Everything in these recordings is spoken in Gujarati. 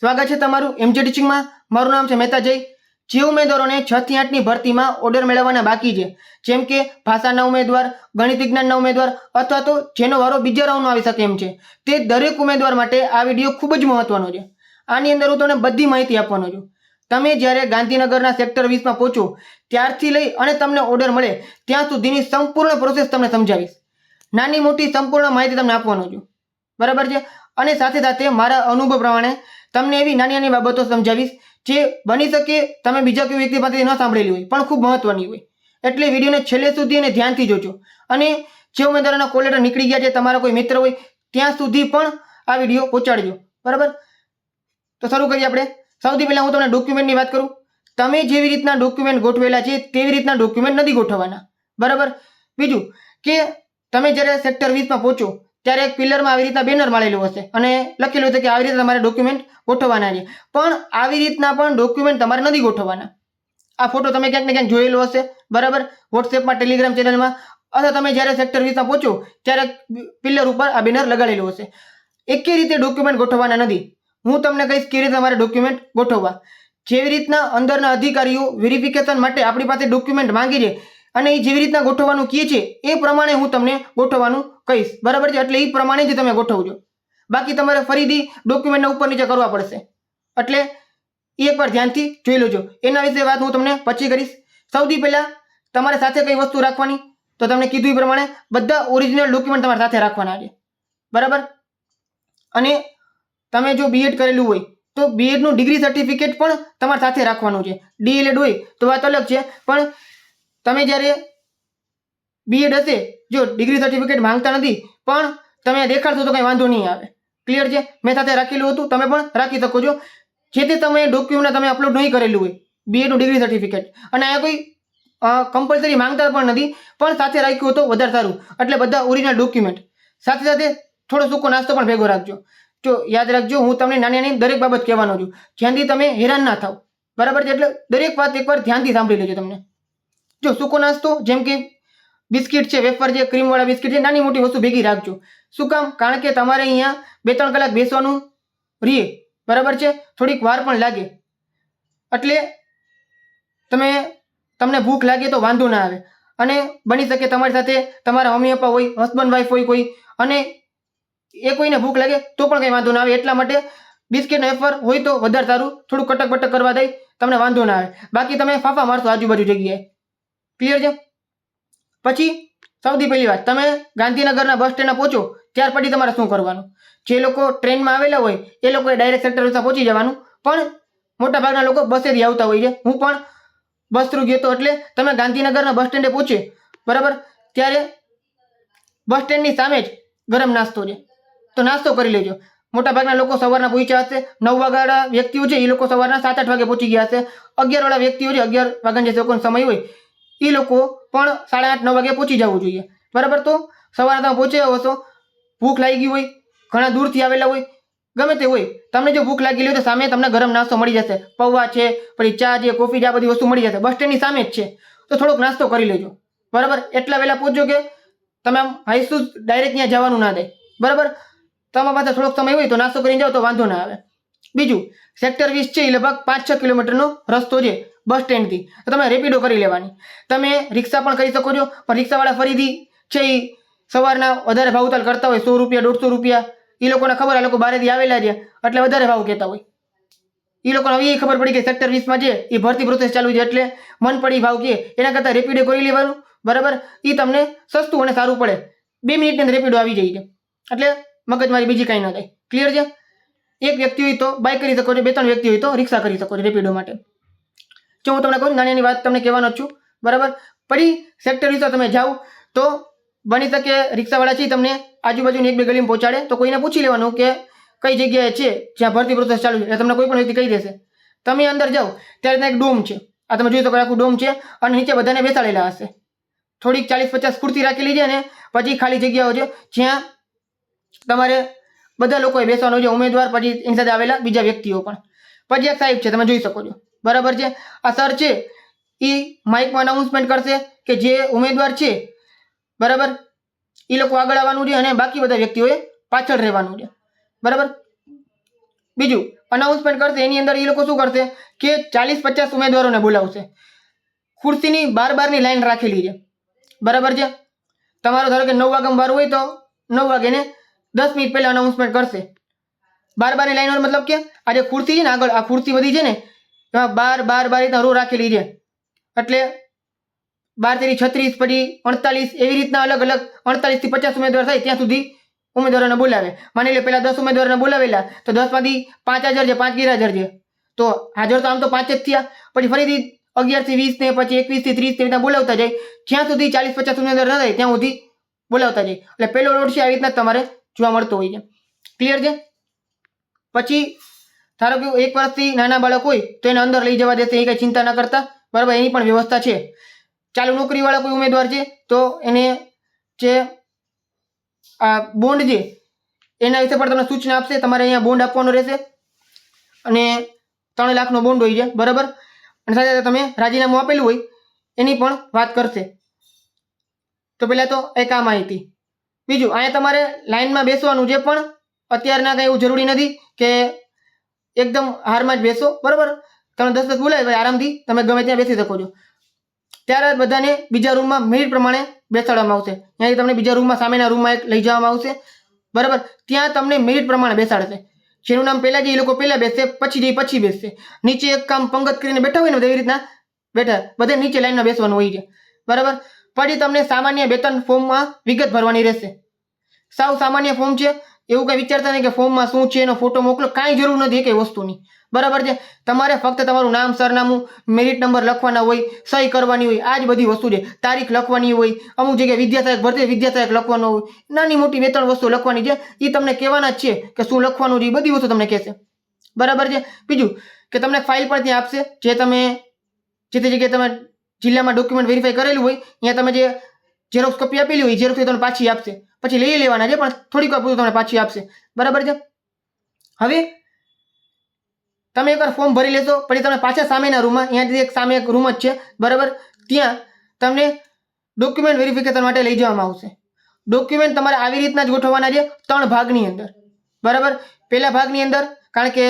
સ્વાગત છે તમારું એમજે ટીચિંગમાં મારું નામ છે મહેતા જય. જે ઉમેદવારોને છ થી આઠની ભરતીમાં ઓર્ડર મેળવવાના બાકી છે. જેમ કે ભાષાના ઉમેદવાર, ગણિત વિજ્ઞાનના ઉમેદવાર અથવા તો જેનો વારો બીજા રાઉન્ડમાં આવી શકે એમ છે. તે દરેક ઉમેદવાર માટે આ વીડિયો ખૂબ જ મહત્વનો છે. આની અંદર હું તમને બધી માહિતી આપવાનો છું. તમે જ્યારે ગાંધીનગરના સેક્ટર વીસમાં પહોંચો, ત્યારથી લઈ અને તમને ઓર્ડર મળે, ત્યાં સુધીની સંપૂર્ણ પ્રોસેસ તમને સમજાવીશ. નાની મોટી સંપૂર્ણ માહિતી તમને આપવાનો છું. બરાબર છે? અને સાથે સાથે મારા અનુભવ પ્રમાણે તમને એવી નાની નાની બાબતો સમજાવીશ જે બની શકે તમે બીજા કોઈ વ્યક્તિ પાસેથી ન સાંભળેલી હોય, પણ ખૂબ મહત્વની હોય. એટલે વિડીયોને છેલ્લે સુધી અને ધ્યાનથી જોજો. અને જે ઉમેદવારોના કોલ લેટર નીકળી ગયા છે, તમારા કોઈ મિત્ર હોય, ત્યાં સુધી પણ આ વીડિયો પહોંચાડજો. બરાબર? તો શરૂ કરીએ આપણે. સૌથી પહેલાં હું તમને ડોક્યુમેન્ટની વાત કરું. તમે જેવી રીતના ડોક્યુમેન્ટ ગોઠવેલા છે, તેવી રીતના ડોક્યુમેન્ટ નથી ગોઠવવાના. બરાબર? બીજું કે તમે જ્યારે સેક્ટર વીસમાં પહોંચો ત્યારે એક પિલરમાં આવી રીતના બેનર મારેલું હશે અને લખેલું હશે કે આવી રીતે તમારે ડોક્યુમેન્ટ ગોઠવવાના છે. પણ આવી રીતના પણ ડોક્યુમેન્ટ તમારે નથી ગોઠવવાના. આ ફોટો તમે ક્યાંક ને ક્યાંક જોયેલો હશે, બરાબર? વોટ્સએપમાં ટેલિગ્રામ ચેનલમાં, અથવા તમે જ્યારે સેક્ટર વીસમાં પહોંચો, ત્યારે પિલર ઉપર આ બેનર લગાડેલું હશે. એકે રીતે ડોક્યુમેન્ટ ગોઠવવાના નથી. હું તમને કહીશ કે રીતે તમારે ડોક્યુમેન્ટ ગોઠવવા. જેવી રીતના અંદરના અધિકારીઓ વેરિફિકેશન માટે આપણી પાસે ડોક્યુમેન્ટ માંગી છે અને એ જેવી રીતના ગોઠવવાનું કહે છે, એ પ્રમાણે હું તમને ગોઠવવાનું કહીશ. બરાબર છે? એટલે એ પ્રમાણે જ તમે ગોઠવજો. બાકી તમારે ફરીથી ડોક્યુમેન્ટના ઉપર નીચે કરવા પડશે. એટલે એ એકવાર ધ્યાનથી જોઈ લેજો. એના વિશે વાત હું તમને પછી કરીશ. સૌથી પહેલાં તમારે સાથે કઈ વસ્તુ રાખવાની, તો તમને કીધું એ પ્રમાણે બધા ઓરિજિનલ ડોક્યુમેન્ટ તમારે સાથે રાખવાના છે. બરાબર? અને તમે જો બીએડ કરેલું હોય, તો બીએડનું ડિગ્રી સર્ટિફિકેટ પણ તમારે સાથે રાખવાનું છે. ડીએલએડ હોય તો વાત અલગ છે, પણ તમે જ્યારે બીએડ હશે, જો ડિગ્રી સર્ટિફિકેટ માંગતા નથી, પણ તમે દેખાડશો તો કંઈ વાંધો નહીં આવે. ક્લિયર છે? મેં સાથે રાખેલું હતું, તમે પણ રાખી શકો છો. જે તે સમયે ડોક્યુમેન્ટ તમે અપલોડ નહીં કરેલું હોય બીએડનું ડિગ્રી સર્ટિફિકેટ અને અહીંયા કોઈ કમ્પલસરી માંગતા પણ નથી, પણ સાથે રાખ્યું તો વધારે સારું. એટલે બધા ઓરિજિનલ ડોક્યુમેન્ટ સાથે સાથે થોડો સૂકો નાસ્તો પણ ભેગો રાખજો. જો યાદ રાખજો, હું તમને નાની નાની દરેક બાબત કહેવાનો છું. જ્યાંથી તમે હેરાન ના થાવ. બરાબર છે? એટલે દરેક વાત એકવાર ધ્યાનથી સાંભળી લેજો તમને. જો સૂકો નાસ્તો, જેમ કે બિસ્કિટ છે, વેફર છે, ક્રીમવાળા બિસ્કિટ છે, નાની મોટી વસ્તુ ભેગી રાખજો. શું કામ? કારણ કે તમારે અહીંયા બે ત્રણ કલાક બેસવાનું રહીએ બરાબર છે? થોડીક વાર પણ લાગે. એટલે તમે, તમને ભૂખ લાગે તો વાંધો ના આવે. અને બની શકે તમારી સાથે તમારા મમ્મી પપ્પા હોય હસબન્ડ વાઈફ હોય કોઈ, અને એ કોઈને ભૂખ લાગે તો પણ કંઈ વાંધો ના આવે. એટલા માટે બિસ્કિટ વેફર હોય તો વધારે સારું. થોડું કટક બટક કરવા દઈ, તમને વાંધો ના આવે. બાકી તમે ફાફા મારશો આજુબાજુ જગ્યાએ. ક્લિયર છે? પછી, સૌથી પહેલી વાત, તમે ગાંધીનગરના બસ સ્ટેન્ડ પહોંચો, ત્યાર પછી તમારે શું કરવાનું? જે લોકો ટ્રેનમાં આવેલા હોય, એ લોકોએ ડાયરેક્ટ સેક્ટર સુધી પહોંચી જવાનું. પણ મોટા ભાગના લોકો બસેથી આવતા હોય છે. હું પણ બસ થ્રુ ગયો હતો એટલે તમે ગાંધીનગરના બસ સ્ટેન્ડે પહોંચે, બરાબર? ત્યારે બસ સ્ટેન્ડની સામે જ ગરમ નાસ્તો છે. તો નાસ્તો કરી લેજો. મોટાભાગના લોકો સવારના પહોંચ્યા હશે, નવ વાગ્યાના વ્યક્તિઓ છે, એ લોકો સવારના સાત આઠ વાગે પહોંચી ગયા હશે. અગિયાર વાળા વ્યક્તિઓ છે, અગિયાર વાગ્યાના જે લોકોનો સમય હોય એ લોકો પણ સાડા આઠ, નવ વાગે પહોંચી જવું જોઈએ. બરાબર તો? સવારે તમે પહોંચ્યા હશો ભૂખ લાગી ગઈ હોય, ઘણા દૂરથી આવેલા હોય, ગમે તે હોય, તમને જો ભૂખ લાગેલી હોય તો સામે તમને ગરમ નાસ્તો મળી જશે. પૌવા છે, પછી ચા છે, કોફી છે, આ બધી વસ્તુ મળી જશે. બસ સ્ટેન્ડની સામે જ છે. તો થોડોક નાસ્તો કરી લેજો. બરાબર? એટલા વહેલા પહોંચજો કે તમે આમ હાઈસુ ડાયરેક્ટ ત્યાં જવાનું ના દે. બરાબર? તમારા પાસે થોડોક સમય હોય તો નાસ્તો કરીને જાઓ તો વાંધો ના આવે. બીજું સેક્ટર વીસ છે એ લગભગ પાંચ, છ કિલોમીટરનો રસ્તો છે. બસ સ્ટેન્ડથી. તમે રેપિડો કરી લેવાની. તમે રિક્ષા પણ કરી શકો છો, પણ રિક્ષાવાળા ફરીથી છે એ સવારના વધારે ભાવતાલ કરતા હોય, સો રૂપિયા, દોઢસો રૂપિયા એ લોકોને ખબર, આ લોકો બારેથી આવેલા છે એટલે વધારે ભાવ કહેતા હોય. એ લોકોને હવે એ ખબર પડી કે સેક્ટર વીસમાં છે એ ભરતી પ્રોસેસ ચાલુ છે એટલે મન પડી ભાવ કે, એના કરતાં રેપિડો કરી લેવાનું, બરાબર? એ તમને સસ્તું અને સારું પડે. બે મિનિટની અંદર રેપિડો આવી જાય છે. એટલે મગજમારી બીજી કાંઈ ન થાય. ક્લિયર છે? એક વ્યક્તિ હોય તો બાઇક કરી શકો છો, બે ત્રણ વ્યક્તિ હોય તો રિક્ષા કરી શકો છો રેપિડો માટે. જો હું તમને કહું નાની વાત તમને કહેવાનો છું. બરાબર? પછી સેક્ટર વિશે તમે જાઓ, તો બની શકે રિક્ષાવાળા છે તમને આજુબાજુની એક બે ગલીમાં પહોંચાડે, તો કોઈને પૂછી લેવાનું કે કઈ જગ્યાએ છે જ્યાં ભરતી પ્રોસેસ ચાલુ છે. તમને કોઈ પણ વ્યક્તિ કહી દેશે. તમે અંદર જાઓ, ત્યારે ત્યાં એક ડોમ છે. આ તમે જોઈ શકો, આખું ડોમ છે અને નીચે બધાને બેસાડેલા હશે. થોડીક ચાલીસ પચાસ ખુરશી રાખેલી છે ને, પછી ખાલી જગ્યાઓ છે જ્યાં તમારે બધા લોકોએ બેસવાનું છે, ઉમેદવાર, પછી એની સાથે આવેલા બીજા વ્યક્તિઓ પણ. પછી એક સાહેબ છે, તમે જોઈ શકો છો. બરાબર છે? આ સર છે એ માઇકમાં અનાઉન્સમેન્ટ કરશે કે જે ઉમેદવાર છે, બરાબર? એ લોકો આગળ આવવાનું છે અને બાકી બધા વ્યક્તિઓએ પાછળ રહેવાનું છે. બરાબર? બીજું અનાઉન્સમેન્ટ કરશે, એની અંદર એ લોકો શું કરશે કે ચાલીસ પચાસ ઉમેદવારોને બોલાવશે. ખુરશીની બાર બારની લાઈન રાખેલી છે. બરાબર છે? તમારો ધારો કે નવ વાગ્યા વાર હોય તો નવ વાગે ને દસ મિનિટ પહેલાં અનાઉન્સમેન્ટ કરશે. બાર બારની લાઈન મતલબ કે આ જે ખુરશી છે ને આગળ, આ ખુરશી બધી છે ને એમાં બાર બાર બાર રીતના રો રાખેલી છે. એટલે બાર તેરી છત્રીસ પછી અડતાલીસ એવી રીતના અલગ અલગ અડતાલીસથી પચાસ ઉમેદવાર થાય ત્યાં સુધી ઉમેદવારોને બોલાવે. માની લે પેલા દસ ઉમેદવારોને બોલાવેલા, તો દસમાંથી પાંચ હાજર છે, પાંચ ગેરહાજર છે. તો હાજર તો આમ તો પાંચ જ થયા. પછી ફરીથી અગિયારથી વીસ ને પછી એકવીસથી ત્રીસ રીતના બોલાવતા જાય. જ્યાં સુધી ચાલીસ, પચાસ ઉમેદવાર ન થાય ત્યાં સુધી બોલાવતા જાય. એટલે પહેલો રોડ છે, આવી રીતના તમારે જોવા મળતો હોય છે. ક્લિયર છે? પછી ધારો કે એક વર્ષથી નાના બાળક હોય તો એને અંદર લઈ જવા દેશે, એ કંઈ ચિંતા ના કરતા. બરાબર, એની પણ વ્યવસ્થા છે. ચાલુ નોકરીવાળા કોઈ ઉમેદવાર છે, તો એને જે આ બોન્ડ છે, એના વિશે પણ તમને સૂચના આપશે. તમારે અહીંયા બોન્ડ આપવાનો રહેશે. અને ત્રણ લાખનો બોન્ડ હોય છે, બરાબર? અને સાથે સાથે તમે રાજીનામું આપેલું હોય, એની પણ વાત કરશે. તો પહેલાં તો એક આ માહિતી. બીજું, અહીંયા તમારે લાઇનમાં બેસવાનું છે, પણ અત્યારના કંઈ એવું જરૂરી નથી કે એકદમ હારમાં જ બેસો, બરાબર? તમે દસ દસ બોલાય આરામથી તમે ગમે ત્યાં બેસી શકો છો. ત્યારે બધાને બીજા રૂમમાં મિનિટ પ્રમાણે બેસાડવામાં આવશે. ત્યાંથી તમને બીજા રૂમમાં સામેના રૂમમાં એક લઈ જવામાં આવશે. બરાબર? ત્યાં તમને મિનિટ પ્રમાણે બેસાડશે. જેનું નામ પહેલાં જે એ લોકો પહેલાં બેસશે, પછી જે પછી બેસશે. નીચે એક કામ પંગત કરીને બેઠા હોય ને એવી રીતના બેઠા, બધે નીચે લાઈનમાં બેસવાનું હોય છે. બરાબર? પછી તમને સામાન્ય વેતન ફોર્મમાં વિગત ભરવાની રહેશે. સાવ સામાન્ય ફોર્મ છે એવું કંઈ વિચારતા નહીં કે ફોર્મમાં શું છે, એનો ફોટો મોકલો, કાંઈ જરૂર નથી કઈ વસ્તુની. બરાબર છે? તમારે ફક્ત તમારું નામ, સરનામું મેરિટ નંબર લખવાના હોય, સહી કરવાની હોય, આ જ બધી વસ્તુ છે. તારીખ લખવાની હોય, અમુક જગ્યાએ વિદ્યાસહાયક, ભરતી વિદ્યાસહાયક લખવાનો હોય, નાની મોટી બે ત્રણ વસ્તુ લખવાની છે એ તમને કહેવાના જ છે કે શું લખવાનું છે એ બધી વસ્તુ તમને કહેશે. બરાબર છે? બીજું કે તમને ફાઇલ પણ ત્યાં આપશે, જે તમે, જે તે જગ્યાએ તમે જિલ્લામાં ડોક્યુમેન્ટ વેરીફાઈ કરેલું હોય, ત્યાં તમે જે ઝેરોક્સ કોપી આપેલી હોય ઝેરોક્સ તમને પાછી આપશે. પછી લઈ લેવાના છે, પણ થોડીક વાર પૂરતું તમને પાછી આપશે. બરાબર છે? હવે તમે એકવાર ફોર્મ ભરી લેશો, પછી તમે પાછા સામેના રૂમમાં અહીંયાથી એક સામે એક રૂમ જ છે, બરાબર? ત્યાં તમને ડોક્યુમેન્ટ વેરિફિકેશન માટે લઈ જવામાં આવશે. ડોક્યુમેન્ટ તમારે આવી રીતના જ ગોઠવવાના છે, ત્રણ ભાગની અંદર. બરાબર? પહેલા ભાગની અંદર, કારણ કે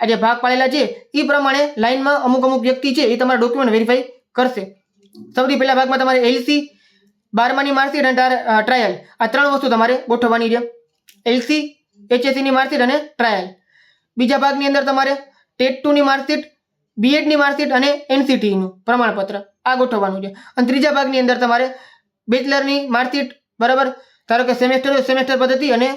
આ જે ભાગ પાડેલા છે એ પ્રમાણે લાઇનમાં અમુક અમુક વ્યક્તિ છે, એ તમારા ડોક્યુમેન્ટ વેરીફાઈ કરશે. સૌથી પહેલા ભાગમાં તમારે એલસી બારમાની માર્કશીટ અને ટ્રાયલ. આ ત્રણ વસ્તુ તમારે ગોઠવવાની છે. એલસી એચએસસીની માર્કશીટ અને ટ્રાયલ. બીજા ભાગની અંદર તમારે ટેટ ટુની માર્કશીટ બીએડની માર્કશીટ અને એનસીટીનું પ્રમાણપત્ર. આ ગોઠવવાનું છે. અને ત્રીજા ભાગની અંદર તમારે બેચલરની માર્કશીટ, બરાબર? ધારો કે સેમેસ્ટર હોય, સેમેસ્ટર પદ્ધતિ અને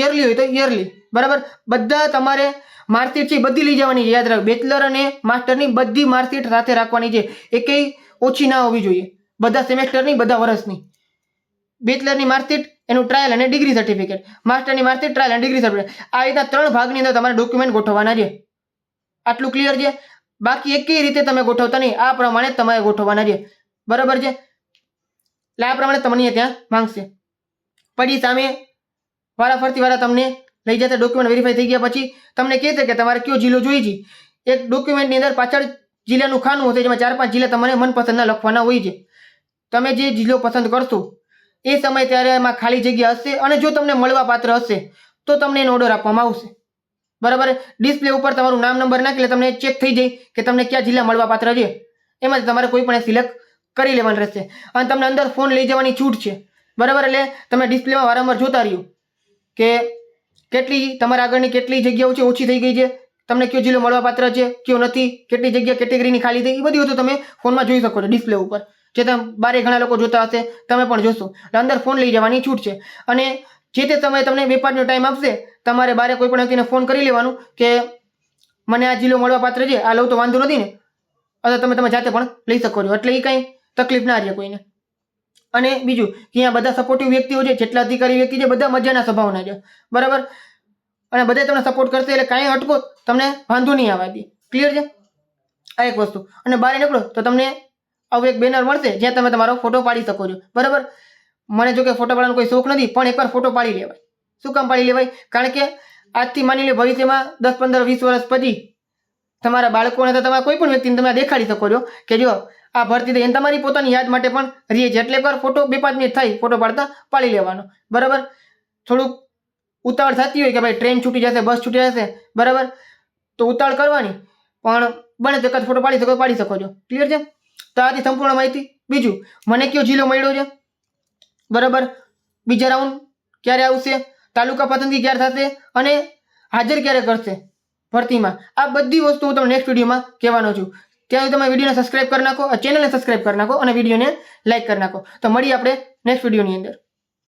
યરલી હોય તો યરલી, બરાબર? બધા તમારે માર્કશીટ છે બધી લઈ જવાની છે. યાદ રાખો બેચલર અને માસ્ટરની બધી માર્કશીટ સાથે રાખવાની છે. એકેય ઓછી ના હોવી જોઈએ. બધા સેમેસ્ટરની બધા વર્ષની. બેચલરની માર્કશીટ એનું ટ્રાયલ અને ડિગ્રી સર્ટિફિકેટ માસ્ટરની માર્કશીટ ટ્રાયલ અને ડિગ્રી સર્ટિફિકેટ આ રીતના ત્રણ ભાગની અંદર તમારે ડોક્યુમેન્ટ ગોઠવવાના છે. આટલું ક્લિયર છે? બાકી એકેય રીતે તમે ગોઠવતા નહીં. આ પ્રમાણે તમારે ગોઠવવાના છે. બરાબર છે? એટલે આ પ્રમાણે તમને ત્યાં માંગશે. પછી સામે વારાફરતી વાળા તમને લઈ જતા ડોક્યુમેન્ટ વેરીફાઈ થઈ ગયા પછી તમને કહેશે કે તમારે કયો જિલ્લો જોઈએ છે? એક ડોક્યુમેન્ટની અંદર પાછળ જિલ્લાનું ખાનું હશે, જેમાં ચાર પાંચ જિલ્લા તમારે મનપસંદના લખવાના હોય છે. તમે જે જિલ્લો પસંદ કરશો, એ સમય ત્યારે એમાં ખાલી જગ્યા હશે અને જો તમને મળવા પાત્ર હશે, તો તમને એનો ઓર્ડર આપવામાં આવશે. બરાબર? ડિસ્પ્લે ઉપર તમારું નામ નંબર નાખી એટલે તમને ચેક થઈ જાય કે તમને કયા જિલ્લા મળવા પાત્ર છે. એમાંથી તમારે કોઈ પણ સિલેક્ટ કરી લેવાનું રહેશે. અને તમને અંદર ફોન લઈ જવાની છૂટ છે. બરાબર? એટલે તમે ડિસ્પ્લેમાં વારંવાર જોતા રહ્યો કે કેટલી, તમારા આગળની કેટલી જગ્યાઓ છે, ઓછી થઈ ગઈ છે, તમને કયો જિલ્લો મળવા પાત્ર છે, કયો નથી, કેટલી જગ્યા કેટેગરીની ખાલી થઈ, એ બધી વસ્તુ તમે ફોનમાં જોઈ શકો છો ડિસ્પ્લે ઉપર. જે તમે બારે ઘણા લોકો જોતા હશે, તમે પણ જોશો. એટલે અંદર ફોન લઈ જવાની છૂટ છે. અને જે તે સમયે તમને વેપારનો ટાઈમ આપશે, તમારે બારે કોઈ પણ વ્યક્તિને ફોન કરી લેવાનું કે મને આ જિલ્લો મળવા પાત્ર છે, આ લઉં તો વાંધો નથી ને. અથવા તમે તમે જાતે પણ લઈ શકો છો. એટલે એ કંઈ તકલીફ ના રહે કોઈને. અને બીજું, કે અહીંયા બધા સપોર્ટિવ વ્યક્તિઓ છે, જેટલા અધિકારી વ્યક્તિ છે, બધા મજાના સ્વભાવના છે. બરાબર? અને બધા તમને સપોર્ટ કરશે એટલે કાંઈ અટકો, તમને વાંધો નહીં આવવા દે ક્લિયર છે? આ એક વસ્તુ. અને બહાર નીકળો, તો તમને આવું એક બેનર મળશે, જ્યાં તમે તમારો ફોટો પાડી શકો છો. બરાબર? મને જો કે ફોટો પાડવાનો કોઈ શોખ નથી, પણ એકવાર ફોટો પાડી લેવાય. શું કામ પાડી લેવાય? કારણ કે આજથી માની લે ભવિષ્યમાં દસ, પંદર, વીસ વર્ષ પછી તમારા બાળકોને તો તમારા કોઈ પણ વ્યક્તિને તમે દેખાડી શકો છો કે જો આ ભરતી થઈ. અને તમારી પોતાની યાદ માટે પણ રહીએ છે. એટલે એકવાર ફોટો બે પાંચ મિનિટ થાય ફોટો પાડતા પાડી લેવાનો. બરાબર? થોડુંક ઉતાવળ થતી હોય કે ભાઈ ટ્રેન છૂટી જશે બસ છૂટી જશે, બરાબર? તો ઉતાવળ કરવાની. પણ બને તો ફોટો પાડી શકો પાડી શકો છો. ક્લિયર છે? તો સંપૂર્ણ માહિતી. બીજું, મને કયો જિલ્લો મળ્યો છે? બરાબર? બીજા રાઉન્ડ ક્યારે આવશે? તાલુકા પસંદગી ક્યારે થશે? અને હાજર ક્યારે કરશે? ભરતીમાં. આ બધી વસ્તુ હું તમને નેક્સ્ટ વિડીયોમાં કહેવાનો છું. ત્યાં તમે વિડીયોને સબસ્ક્રાઇબ કરી નાખો ચેનલને સબસ્ક્રાઇબ કરી નાખો અને વિડીયોને લાઇક કરી નાખો. તો મળીએ આપણે નેક્સ્ટ વિડીયોની અંદર.